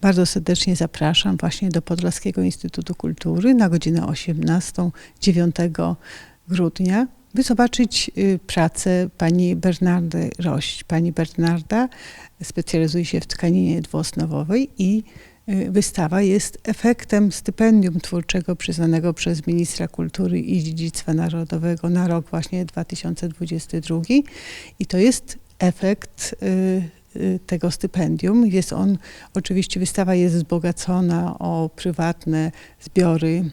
bardzo serdecznie zapraszam właśnie do Podlaskiego Instytutu Kultury na godzinę 18 9 grudnia, by zobaczyć y, pracę pani Bernardy Rość. Pani Bernarda specjalizuje się w tkaninie dwuosnowowej i y, wystawa jest efektem stypendium twórczego przyznanego przez ministra kultury i dziedzictwa narodowego na rok właśnie 2022 i to jest efekt y, tego stypendium. Jest on, oczywiście wystawa jest wzbogacona o prywatne zbiory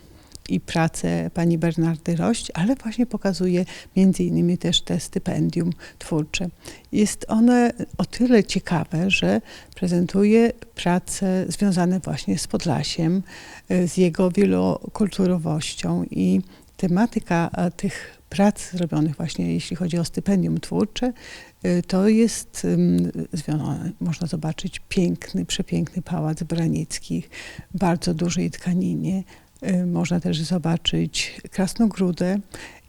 i pracę pani Bernardy Rość, ale właśnie pokazuje między innymi też te stypendium twórcze. Jest one o tyle ciekawe, że prezentuje prace związane właśnie z Podlasiem, z jego wielokulturowością i tematyka tych prac zrobionych właśnie, jeśli chodzi o stypendium twórcze, to jest, można zobaczyć, piękny, przepiękny pałac Branickich, bardzo dużej tkaninie, Y, można też zobaczyć krasnogródę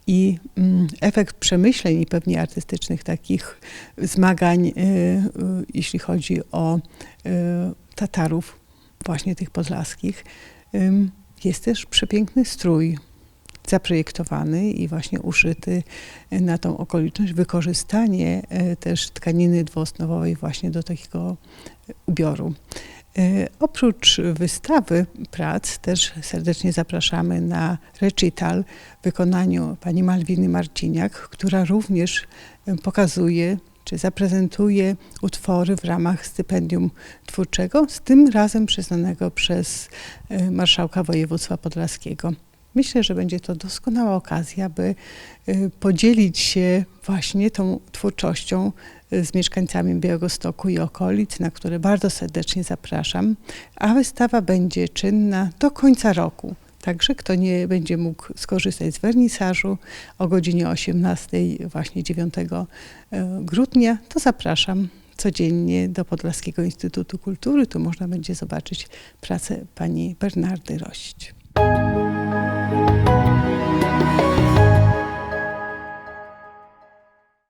i mm, efekt przemyśleń i pewnie artystycznych takich zmagań, y, y, jeśli chodzi o Tatarów, właśnie tych podlaskich. Jest też przepiękny strój zaprojektowany i właśnie uszyty na tą okoliczność, wykorzystanie też tkaniny dwuosnowowej właśnie do takiego ubioru. E, oprócz wystawy prac też serdecznie zapraszamy na recital w wykonaniu pani Malwiny Marciniak, która również e, pokazuje czy zaprezentuje utwory w ramach stypendium twórczego, z tym razem przyznanego przez e, marszałka województwa podlaskiego. Myślę, że będzie to doskonała okazja, by podzielić się właśnie tą twórczością z mieszkańcami Białegostoku i okolic, na które bardzo serdecznie zapraszam. A wystawa będzie czynna do końca roku. Także kto nie będzie mógł skorzystać z wernisażu o godzinie 18, właśnie 9 e, grudnia, to zapraszam codziennie do Podlaskiego Instytutu Kultury. Tu można będzie zobaczyć pracę pani Bernardy Rość.